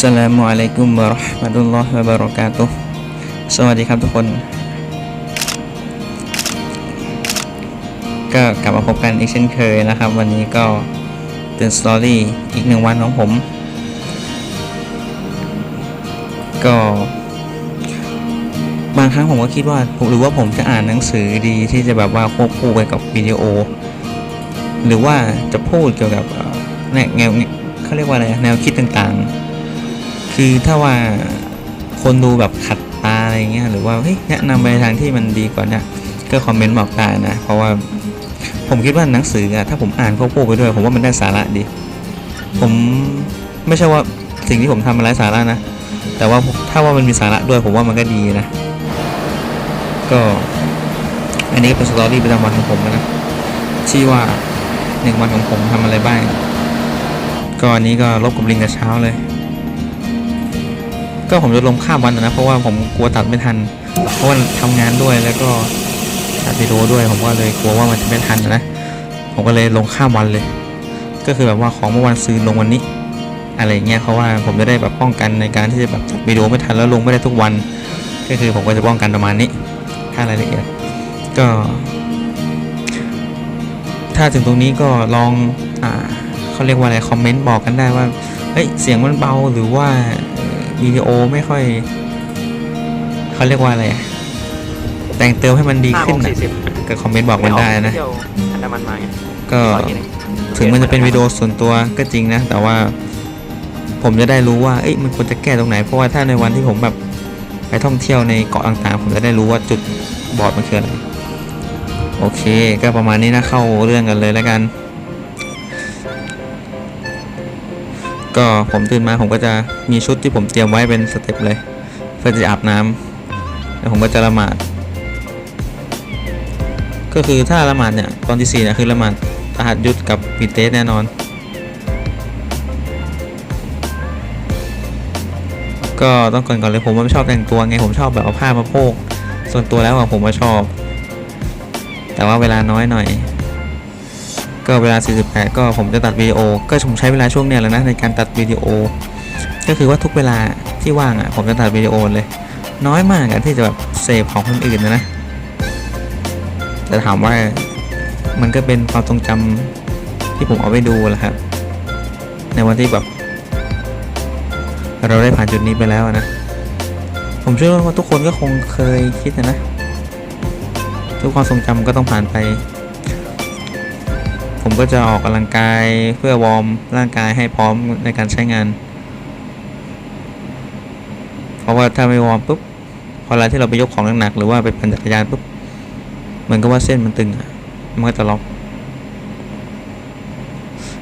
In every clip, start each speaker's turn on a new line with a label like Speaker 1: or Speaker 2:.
Speaker 1: สลามุอะลัยกุมวะราะห์มะตุลลอฮ์วะบะเราะกาตุฮ์สวัสดีครับทุกคน ก็กลับมาพบกันอีกเช่นเคยนะครับ วันนี้ก็เตือนสตอรี่อีกหนึ่งวันของผม ก็ บางครั้งผมก็คิดว่าหรือว่าผมจะอ่านหนังสือดีที่จะแบบว่าควบคู่ไปกับวิดีโอ หรือว่าจะพูดเกี่ยวกับแนวแนวเขาเรียกว่าอะไรแนวคิดต่างๆ คือถ้าว่าคนดูแบบขัดตาอะไรเงี้ยหรือว่าเฮ้ยแนะนำไปทางที่มันดีกว่าเนี่ยก็คอมเมนต์บอกได้นะ เพราะว่าผมคิดว่าหนังสืออะถ้าผมอ่านควบคู่ไปด้วย ผมว่ามันได้สาระดี ผมไม่ใช่ว่าสิ่งที่ผมทำมันไร้สาระนะ แต่ว่าถ้าว่ามันมีสาระด้วยผมว่ามันก็ดีนะ ก็อันนี้ก็เป็นสตอรี่ประจำวันของผมนะที่ว่าหนึ่งวันของผมทำอะไรบ้างก็อันนี้ก็ลบกับลิงแต่เช้าเลย ก็ผมจะลงข้ามวันนะ เพราะว่าผมกลัวตัดไม่ทัน เพราะว่าทำงานด้วยแล้วก็ตัดวิดีโอด้วย ผมก็เลยกลัวว่ามันจะไม่ทันนะ ผมก็เลยลงข้ามวันเลย ก็คือแบบว่าของเมื่อวันซื้อลงวันนี้ อะไรอย่างเงี้ยเพราะว่าผมจะได้แบบป้องกันในการที่จะแบบตัดวิดีโอไม่ทันแล้วลงไม่ได้ทุกวัน ก็คือผมก็จะป้องกันประมาณนี้ ถ้ารายละเอียด ก็ ถ้าถึงตรงนี้ก็ลองอ่าเขาเรียกว่าอะไรคอมเมนต์บอกกันได้ว่าเฮ้ยเสียงมันเบาหรือว่า วิดีโอไม่ค่อยเขาเรียกว่าอะไรอะแต่งเติมให้มันดี
Speaker 2: ห้าโม
Speaker 1: ขึ้น
Speaker 2: ง
Speaker 1: นะ
Speaker 2: สี่สิบ
Speaker 1: ก็คอมเมนต์บอกมันได้นะ
Speaker 2: เที่ยวอันดามันมาไง
Speaker 1: ก็
Speaker 2: ร้อยทีหนึ่ง
Speaker 1: ถึงมันจะเป็นวิดีโอส่วนตัวก็จริงนะ แต่ว่าผมจะได้รู้ว่าเอ้ยมันควรจะแก้ตรงไหน เพราะว่าถ้าในวันที่ผมแบบไปท่องเที่ยวในเกาะต่างๆ ผมจะได้รู้ว่าจุดบอดมันคืออะไร โอเค ก็ประมาณนี้นะเข้าเรื่องกันเลยแล้วกัน ก็ผมตื่นมาผมก็จะมีชุดที่ผมเตรียมไว้เป็นสเต็ปเลย เพื่อจะอาบน้ำแล้วผมก็จะละหมาด ก็คือถ้าละหมาดเนี่ยตอนที่สี่เนี่ยคือละหมาดตหัดยุดกับปีเตสแน่นอน ก็ต้องก่อนก่อนเลยผมไม่ชอบแต่งตัวไงผมชอบแบบเอาผ้ามาโพกส่วนตัวแล้วอะผมว่าชอบ แต่ว่าเวลาน้อยหน่อย ก็เวลา 48 ก็ผมจะตัดวิดีโอ ก็ผมใช้เวลาช่วงเนี้ยแหล้วนะในการตัดวิดีโอ ก็คือว่าทุกเวลาที่ว่างอะผมจะตัดวิดีโอเลย น้อยมากอะที่จะแบบเสพของคนอื่นนะนะแต่ถามว่ามันก็เป็นความทรงจำที่ผมเอาไปดูแหละครับ ในวันที่แบบ เราได้ผ่านจุดนี้ไปแล้วนะ ผมเชื่อว่าทุกคนก็คงเคยคิดนะนะ ทุกความทรงจำก็ต้องผ่านไป ผมก็จะออกกำลังกายเพื่อวอร์มร่างกายให้พร้อมในการใช้งาน เพราะว่าถ้าไม่วอร์มปุ๊บพอเวลาที่เราไปยกของหนักๆหรือว่าไปปั่นจักรยานปุ๊บเหมือนกับว่าเส้นมันตึงอะมันก็จะล็อก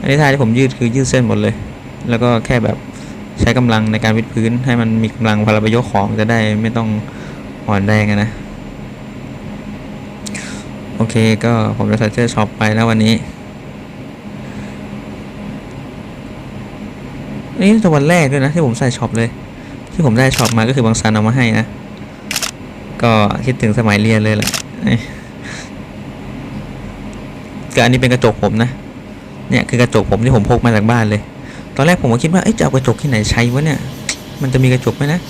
Speaker 1: อันนี้ท่าที่ผมยืดคือยืดเส้นหมดเลย แล้วก็แค่แบบใช้กำลังในการวิดพื้น ให้มันมีกำลังพอเราไปยกของจะได้ไม่ต้องอ่อนแรงนะ โอเคก็ผมจะใส่เสื้อช็อปไปแล้ววันนี้ นี่จะวันแรกด้วยนะที่ผมใส่ช็อปเลย ที่ผมได้ช็อปมาก็คือบางซันเอามาให้นะ ก็คิดถึงสมัยเรียนเลยแหละก็อันนี้เป็นกระจกผมนะ เนี่ยคือกระจกผมที่ผมพกมาจากบ้านเลย ตอนแรกผมก็คิดว่าจะเอากระจกที่ไหนใช้วะเนี่ย มันจะมีกระจกไหมนะ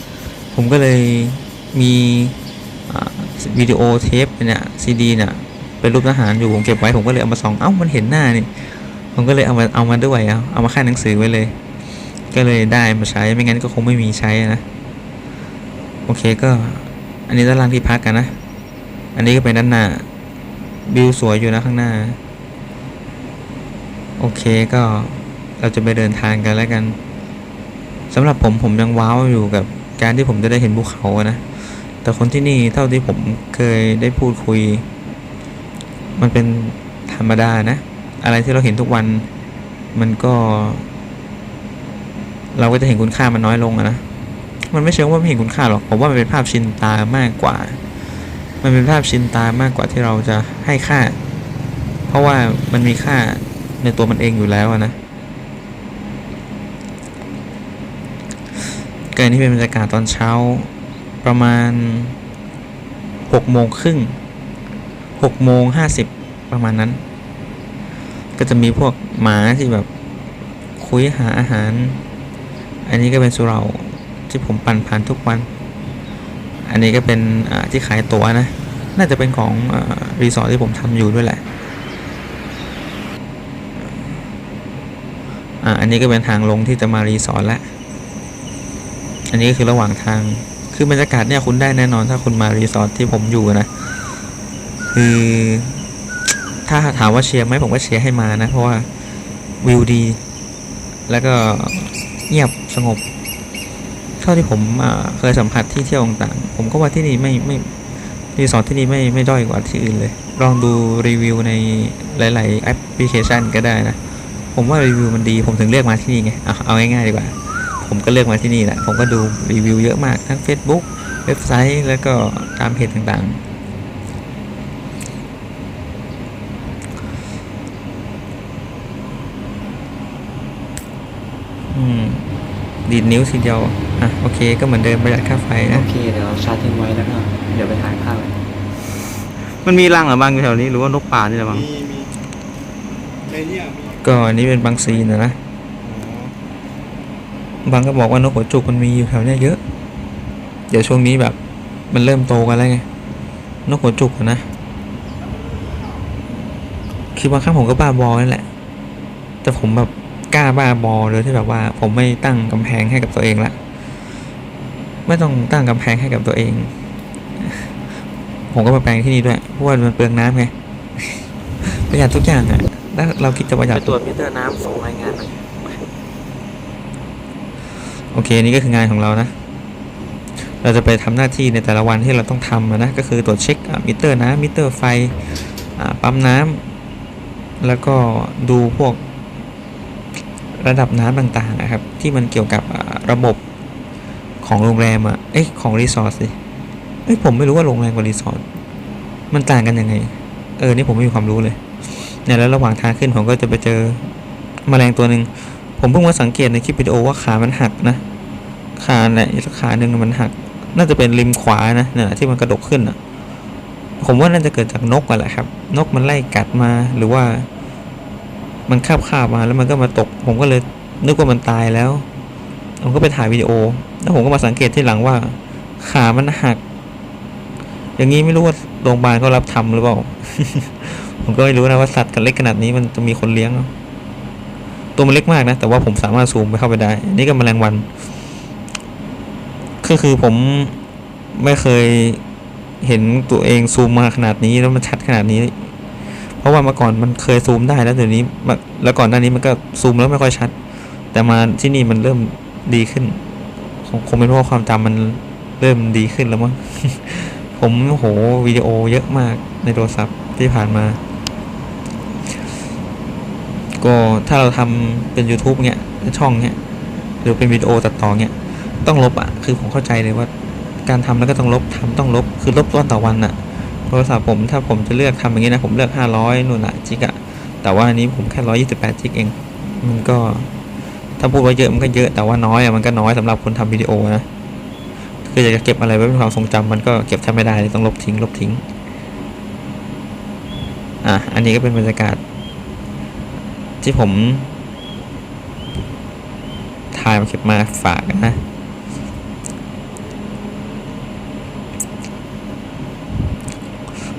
Speaker 1: ผมก็เลยมีวิดีโอเทปเนี่ยซีดีเนี่ยเป็นรูปทหารอยู่ผมเก็บไว้ผมก็เลยเอามาส่อง เอ้ามันเห็นหน้านี่ ผมก็เลยเอามาเอามาด้วยเอาเอามาค่าหนังสือไว้เลย ก็เลยได้มาใช้ไม่งั้นก็คงไม่มีใช้นะ โอเคก็อันนี้ด้านล่างที่พักกันนะ อันนี้ก็เป็นด้านหน้าวิวสวยอยู่นะข้างหน้า โอเคก็เราจะไปเดินทางกันแล้วกันสำหรับผมผมยังว้าวอยู่กับการที่ผมจะได้เห็นภูเขานะ แต่คนที่นี่เท่าที่ผมเคยได้พูดคุย มันเป็นธรรมดานะ อะไรที่เราเห็นทุกวันมันก็ เราก็จะเห็นคุณค่ามันน้อยลงนะมันไม่เชิงว่าไม่เห็นคุณค่าหรอกผมว่ามันเป็นภาพชินตามากกว่า มันเป็นภาพชินตามากกว่าที่เราจะให้ค่า เพราะว่ามันมีค่าในตัวมันเองอยู่แล้วนะเกิดนี่เป็นบรรยากาศตอนเช้าประมาณหกโมงครึ่งหกโมงห้าสิบประมาณนั้น ก็จะมีพวกหมาที่แบบคุยหาอาหาร อันนี้ก็เป็นสุเราที่ผมปั่นผ่านทุกวัน อันนี้ก็เป็นที่ขายตั๋วนะ น่าจะเป็นของอรีสอร์ทที่ผมทำอยู่ด้วยแหละอ่าอันนี้ก็เป็นทางลงที่จะมารีสอร์ทละ อันนี้ก็คือระหว่างทาง คือบรรยากาศเนี่ยคุณได้แน่นอนถ้าคุณมารีสอร์ทที่ผมอยู่นะ คือถ้าถามว่าเชียร์ไหมผมก็เชียร์ให้มานะ เพราะว่าวิวดี แล้วก็ เงียบสงบ เท่าที่ผมเคยสัมผัสที่เที่ยวต่างๆผมก็ว่าที่นี่ไม่ไม่รีสอร์ทที่นี่ไม่ไม่ด้อยกว่าที่อื่นเลย ลองดูรีวิวในหลาย ๆ แอปพลิเคชันก็ได้นะ ผมว่ารีวิวมันดี ผมถึงเลือกมาที่นี่ไงเอาเอาง่ายๆดีกว่า ผมก็เลือกมาที่นี่แหละ ผมก็ดูรีวิวเยอะมากทั้ง Facebook เว็บไซต์แล้วก็ตามเพจต่างๆ ดีดนิ้วทีเดียวอะโอเค ก็เหมือนเดิมประหยัดค่าไฟนะ
Speaker 2: โอเคเดี๋ยวเราชาร์จทิ้งไว้แล้วก็เดี๋ยวไปทานข้าวกัน
Speaker 1: มันมีรังหรือบางอยู่แถวนี้หรือว่านกป่านี่แหละบาง
Speaker 3: มีมีในเนี่ยมี
Speaker 1: ก็อันนี้เป็นบางซีนนะนะบางก็บอกว่านกหัวจุกมันมีอยู่แถวเนี้ยเยอะ เดี๋ยวช่วงนี้แบบ มันเริ่มโตกันแล้วไง นกหัวจุกอะนะ คือบางครั้งผมก็บ้าบอนั่นแหละ แต่ผมแบบ กล้าบ้าบอเลยที่แบบว่า ผมไม่ตั้งกำแพงให้กับตัวเองละไม่ต้องตั้งกำแพงให้กับตัวเอง ผมก็มาแปลงที่นี่ด้วยเพราะว่ามันเปลืองน้ำไงประหยัดทุกอย่างอะถ้าเราคิดจะประหยัด
Speaker 2: ไปตรวจมิเตอร์น้ำส่งรายงานหน่อย
Speaker 1: โอเคนี่ก็คืองานของเรานะ เราจะไปทำหน้าที่ในแต่ละวันที่เราต้องทำอะนะก็คือตรวจเช็คอะมิเตอร์น้ำมิเตอร์ไฟอ่าปั๊มน้ำแล้วก็ดูพวก ระดับน้ำต่างๆนะครับ ที่มันเกี่ยวกับระบบของโรงแรมอะเอ้ยของรีสอร์ทสิเอ้ยผมไม่รู้ว่าโรงแรมกับรีสอร์ทมันต่างกันยังไง เออนี่ผมไม่มีความรู้เลยเนี่ยแล้วระหว่างทางขึ้นผมก็จะไปเจอแมลงตัวหนึ่งผมเพิ่งมาสังเกตในคลิปวิดีโอว่าขามันหักนะขาเนี่ยสักขาหนึ่งมันหัก น่าจะเป็นริมขวานะเนี่ยที่มันกระดกขึ้นอะ ผมว่าน่าจะเกิดจากนกกันแหละครับ นกมันไล่กัดมาหรือว่า มันคาบคาบมาแล้วมันก็มาตก ผมก็เลยนึกว่ามันตายแล้ว ผมก็ไปถ่ายวิดีโอ แล้วผมก็มาสังเกตที่หลังว่า ขามันหัก อย่างนี้ไม่รู้ว่าโรงพยาบาลเขารับทำหรือเปล่า ผมก็ไม่รู้นะว่าสัตว์กันเล็กขนาดนี้มันจะมีคนเลี้ยง ตัวมันเล็กมากนะ แต่ว่าผมสามารถซูมไปเข้าไปได้ นี่ก็แมลงวัน ก็คือผมไม่เคยเห็นตัวเองซูมมาขนาดนี้แล้วมันชัดขนาดนี้ เพราะว่าเมื่อก่อนมันเคยซูมได้แล้วเดี๋ยวนี้แล้วก่อนหน้านี้มันก็ซูมแล้วไม่ค่อยชัด แต่มาที่นี่มันเริ่มดีขึ้นคงเป็นเพราะความจำมันเริ่มดีขึ้นแล้วมั้งผมโอ้โหวิดีโอเยอะมากในโทรศัพท์ที่ผ่านมา ก็ถ้าเราทำเป็น YouTube เงี้ยช่องเงี้ยหรือเป็นวิดีโอตัดต่อเงี้ยต้องลบอะคือผมเข้าใจเลยว่า การทำแล้วก็ต้องลบทำต้องลบคือลบวันต่อวันอะ โทรศัพท์ผมถ้าผมจะเลือกทำอย่างงี้นะผมเลือก 500นู่นน่ะจิกอะแต่ว่าอันนี้ผมแค่128จิกเอง มันก็ถ้าพูดว่าเยอะมันก็เยอะแต่ว่าน้อยอะมันก็น้อยสำหรับคนทำวิดีโอนะคืออยากจะเก็บอะไรไว้เป็นความทรงจำมันก็เก็บแทบไม่ได้ต้องลบทิ้งลบทิ้งอะอันนี้ก็เป็นบรรยากาศ ที่ผมถ่ายมาเก็บมาฝากนะ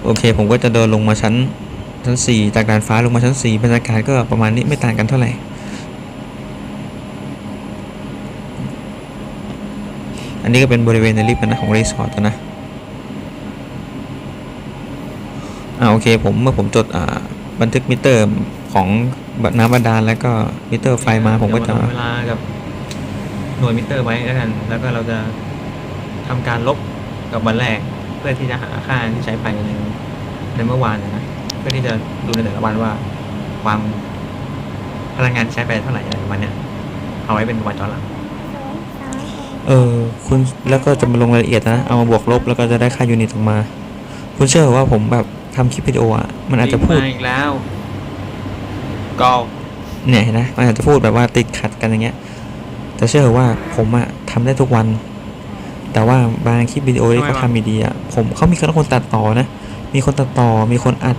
Speaker 1: โอเค ผมก็จะเดินลงมาชั้นชั้นสี่จากดานฟ้าลงมาชั้นสี่บรรยากาศก็ประมาณนี้ไม่ต่างกันเท่าไหร่อันนี้ก็เป็นบริเวณในลิฟต์นะของรีสอร์ทนะอ่าโอเคผมเมื่อผมจดอ่าบันทึกมิเตอร์ของน้ำบาดาลแล้วก็มิเตอร์ไฟมาผมก็จะ
Speaker 2: เวลากับหน่วยมิเตอร์ไว้แล้วกัน แล้วก็เราจะทำการลบกับวันแรก เพื่อที่จะหาค่าที่ใช้ไปในในเมื่อวานนะนะเพื่อที่จะดูในแต่ละวันว่า ความพลังงานที่ใช้ไปเท่าไหร่อะไรประมาณเนี้ยเอาไว้เป็นวันย้อนหลัง
Speaker 1: เออคุณแล้วก็จะมาลงรายละเอียดนะ เอามาบวกลบแล้วก็จะได้ค่ายูนิตออกมา คุณเชื่อว่าผมแบบทำคลิปวิดีโออะมันอาจจะพูด
Speaker 2: มาอีกแล้วก็
Speaker 1: เนี่ยเห็นนะมันอาจจะพูดแบบว่าติดขัดกันอย่างเงี้ยแต่เชื่อว่าผมอะทำได้ทุกวัน แต่ว่าบางคลิปวิดีโอที่เขาทำดีๆอะผมเขามีคนตัดต่อนะ มีคนตัดต่อมีคนอัด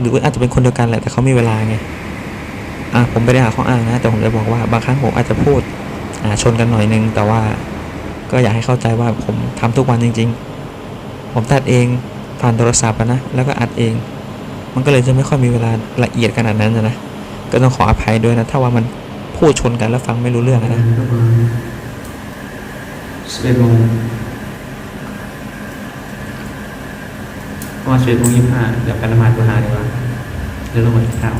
Speaker 1: หรือว่าอาจจะเป็นคนเดียวกันแหละแต่เขามีเวลาไงอะผมไม่ได้หาข้ออ้างนะ แต่ผมจะบอกว่าบางครั้งผมอาจจะพูดอ่าชนกันหน่อยนึง แต่ว่าก็อยากให้เข้าใจว่าผมทำทุกวันจริง ๆ ผมตัดเองผ่านโทรศัพท์อะนะแล้วก็อัดเอง มันก็เลยจะไม่ค่อยมีเวลาละเอียดขนาดนั้นนะนะก็ต้องขออภัยด้วยนะ ถ้าว่ามันพูดชนกันแล้วฟังไม่รู้เรื่องอะนะ
Speaker 2: สิบเอ็ดโมงประมาณสิบเอ็ดโมงยี่สิบห้าเดี๋ยวกันละหมาดบูฮาดีกว่าเดี๋ยวลงมากินข้าว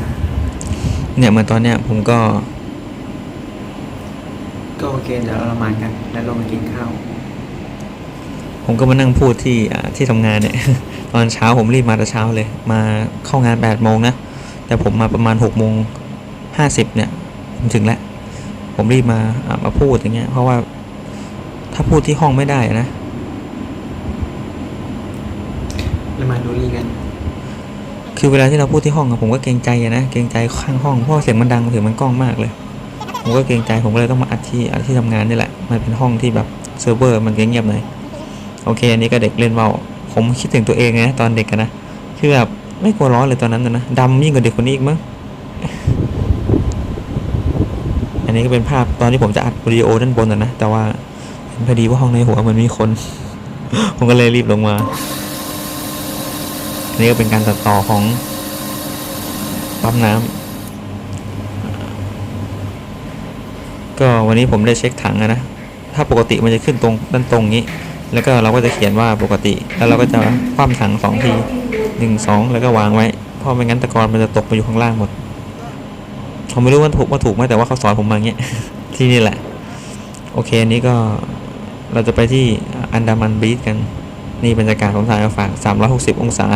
Speaker 1: เนี่ยเหมือนตอนเนี้ยผมก็
Speaker 2: ก็โอเคเดี๋ยวเราละหมาดกัน แล้วลงมากินข้าว
Speaker 1: ผมก็มานั่งพูดที่อ่าที่ทำงานเนี่ย ตอนเช้าผมรีบมาแต่เช้าเลย มาเข้างาน8ปดโมงนะ แต่ผมมาประมาณ6กโมงห้าสิบเนี่ยผมถึงแล้ว ผมรีบมาอ่ามาพูดอย่างเงี้ย เพราะว่า ถ้าพูดที่ห้องไม่ได้อะนะ
Speaker 2: ละหมาดดูรีกัน
Speaker 1: คือเวลาที่เราพูดที่ห้องอะผมก็เกรงใจอะนะเกรงใจข้างห้องเพราะว่าเสียงมันดังเสียงมันกล้องมากเลย ผมก็เกรงใจผมก็เลยต้องมาอัดที่อัดที่ทำงานนี่แหละ มันเป็นห้องที่แบบเซิร์ฟเวอร์มันเงียบๆหน่อยโอเค อันนี้ก็เด็กเล่นเบาผมคิดถึงตัวเองไงตอนเด็กอะนะคือแบบไม่กลัวร้อนเลยตอนนั้นนะนะดำยิ่งกว่าเด็กคนนี้อีกมั้งอันนี้ก็เป็นภาพตอนที่ผมจะอัดวิดีโอด้านบนอะนะแต่ว่า เห็นพอดีว่าห้องในหัวมันมีคน ผมก็เลยรีบลงมาอันนี้ก็เป็นการตัดต่อของปั๊มน้ำก็วันนี้ผมได้เช็คถังนะ ถ้าปกติมันจะขึ้นตรงด้านตรงนี้ แล้วก็เราก็จะเขียนว่าปกติ แล้วเราก็จะคว่ำถังสองทีหนึ่งสองแล้วก็วางไว้ เพราะไม่งั้นตะกอนมันจะตกไปอยู่ข้างล่างหมด ผมไม่รู้ว่าถูกว่าถูกไหมแต่ว่าเขาสอนผมมาอย่างเงี้ย ที่นี่แหละ โอเคอันนี้ก็ เราจะไปที่อันดามันบีชกัน นี่บรรยากาศผมถ่ายมาฝาก360 องศา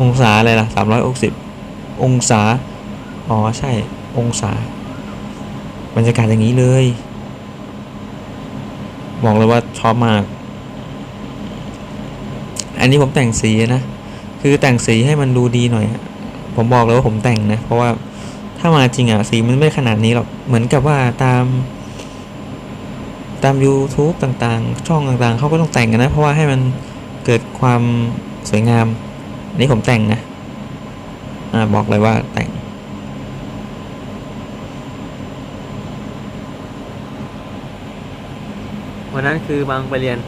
Speaker 1: องศาอะไรล่ะ 360 องศา อ๋อ ใช่ องศา บรรยากาศอย่างนี้เลย บอกเลยว่าชอบมาก อันนี้ผมแต่งสีนะ คือแต่งสีให้มันดูดีหน่อย ผมบอกเลยว่าผมแต่งนะ เพราะว่าถ้ามาจริงอะสีมันไม่ขนาดนี้หรอก เหมือนกับว่าตาม ตาม YouTube ต่างๆ ช่องต่างๆ เขาก็ต้องแต่งกันนะ เพราะว่าให้มันเกิดความสวยงาม อันนี้ผมแต่งนะอ่าบอกเลยว่าแต่ง
Speaker 2: วันนั้นคือบางไปเรียน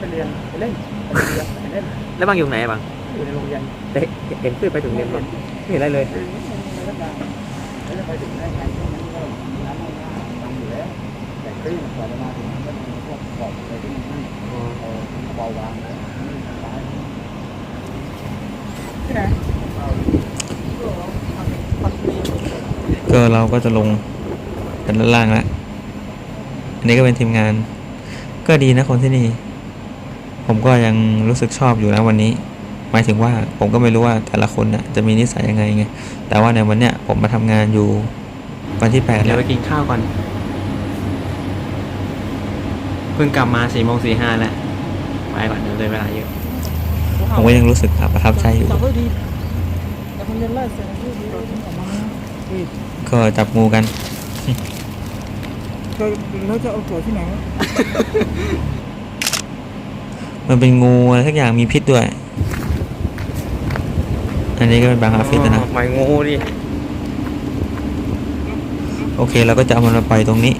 Speaker 3: ไปเรียนไปเล่นไปเรียนไปเล่น
Speaker 2: แล้วบางอยู่ไหนบาง
Speaker 3: อยู่ในโรงเรียน
Speaker 2: แต่เห็นขึ้นไปถึงเรียนปะไม่เห็นอะไรเลย
Speaker 3: แล้วจะไปถึงได้ไงช่วงนั้นก็น้ำไม่น่าทำอยู่แล้วแต่คลื่นกว่าจะมาถึงมันก็มีพวกเกาะอะไรที่มันไม่เออมันเบาบางนะไม่สบายที่ไหน
Speaker 1: ก็เราก็จะลงกันด้านล่างแล้วอันนี้ก็เป็นทีมงาน ก็ดีนะคนที่นี่ ผมก็ยังรู้สึกชอบอยู่นะวันนี้ หมายถึงว่าผมก็ไม่รู้ว่าแต่ละคนน่ะจะมีนิสัยยังไงไง แต่ว่าในวันเนี้ยผมมาทำงานอยู่วันที่แปด
Speaker 2: เดี๋
Speaker 1: แล้
Speaker 2: ยว
Speaker 1: ว
Speaker 2: ไปกินข้าวก่อน เพิ่งกลับมาสี่โมงสี่ห้าแล้ว ไปก่อนเดี๋ยวเลยเวลาเยอะ
Speaker 1: ผมก็ยังรู้สึกประทับใจอยู่
Speaker 3: จับไว้ดีแต่คนเรียนไล่เสร็จแล้วที่เราทิ้งออกมาอุ้ย
Speaker 1: ก็จับงูกัน
Speaker 3: เคยแล้วจะเอาตัวที่ไหน
Speaker 1: มันเป็นงูอะไรสักอย่างมีพิษด้วย อันนี้ก็เป็นบางอาฟิศนะ
Speaker 2: หมายงูดิ
Speaker 1: โอเคเราก็จะเอามันมาปล่อยตรงนี้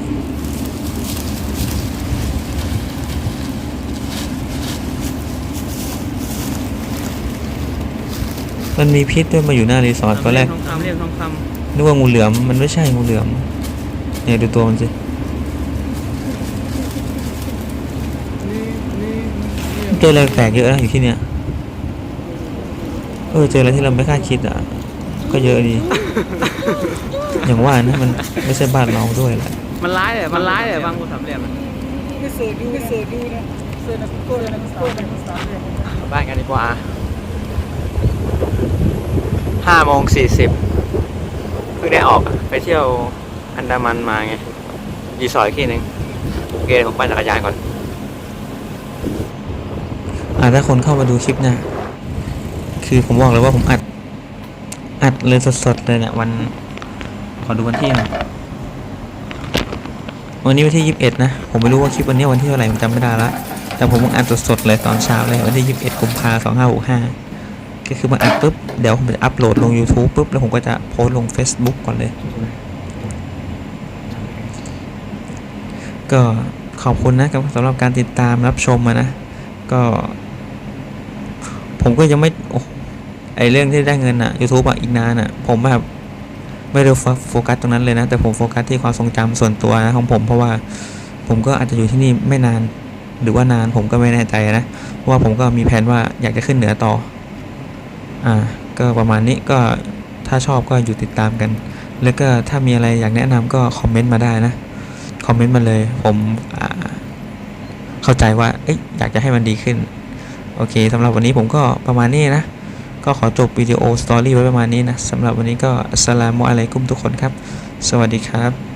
Speaker 1: มันมีพิษด้วยมาอยู่หน้ารีสอร์ทตอนแรก
Speaker 2: ทองคำเรียกทองค
Speaker 1: นึกว่างูเหลือมมันไม่ใช่งูเหลือมเนี่ยดูตัวมันสิ
Speaker 3: นี่นี่นี่
Speaker 1: เจออะไรแปลกเยอะนะอยู่ที่เนี้ยเออเจออะไรที่เราไม่คาดคิดอะ ก็เยอะดี อย่างว่านะมันไม่ใช่บ้านเราด้วยแหละำ
Speaker 2: มันร้ายเลยมันร้ายเลยบางงูสามเหลี่ยมอะ
Speaker 3: ไม่เสิร์ชดูไม่เสิร์ชดูนะเสิร์ชในกูเกิลในกูเกิลในภาษาเนี่ย
Speaker 2: กลับบ้านกันดีกว่า ห้าโมงสี่สิบเพิ่งได้ออกไปเที่ยวอันดามันมาไงรีสอร์ทอีกที่หนึ่งโอเคผมปั่นจักรยานก่อน
Speaker 1: อ่าถ้าคนเข้ามาดูคลิปเนี่ยคือผมบอกเลยว่าผมอัด อัดเลยสดๆเลยเนี่ยวัน ขอดูวันที่หน่อยวันนี้วันที่ยี่สิบเอ็ดนะ ผมไม่รู้ว่าคลิปวันนี้วันที่เท่าไหร่ผมจำไม่ได้ละ แต่ผมอัดสดๆเลยตอนเช้าเลยวันที่ยี่สิบเอ็ดกุมภาสองห้าห ก็คือมาอัดปุ๊บ เดี๋ยวผมจะอัพโหลดลง YouTube ปุ๊บ แล้วผมก็จะโพสลง Facebook ก่อนเลย ก็ขอบคุณนะกับสำหรับการติดตามรับชมนะ ก็ ผมก็ยังไม่โอ้ไอเรื่องที่ได้เงินอะ YouTube อะอีกนานอะผมแบบไม่ได้โฟกัสตรงนั้นเลยนะ แต่ผมโฟกัสที่ความทรงจำส่วนตัวนะของผมเพราะว่าผมก็อาจจะอยู่ที่นี่ไม่นาน หรือว่านานผมก็ไม่แน่ใจนะเพราะว่าผมก็มีแผนว่าอยากจะขึ้นเหนือต่อ อ่าก็ประมาณนี้ก็ถ้าชอบก็อยู่ติดตามกัน แล้วก็ถ้ามีอะไรอยากแนะนำก็คอมเมนต์มาได้นะ คอมเมนต์มาเลย ผมเข้าใจว่าออยากจะให้มันดีขึ้น โอเคสำหรับวันนี้ผมก็ประมาณนี้นะ ก็ขอจบวิดีโอสตอรี่ไว้ประมาณนี้นะสำหรับวันนี้ก็สสลามุอะลัยกุมทุกคนครับ สวัสดีครับ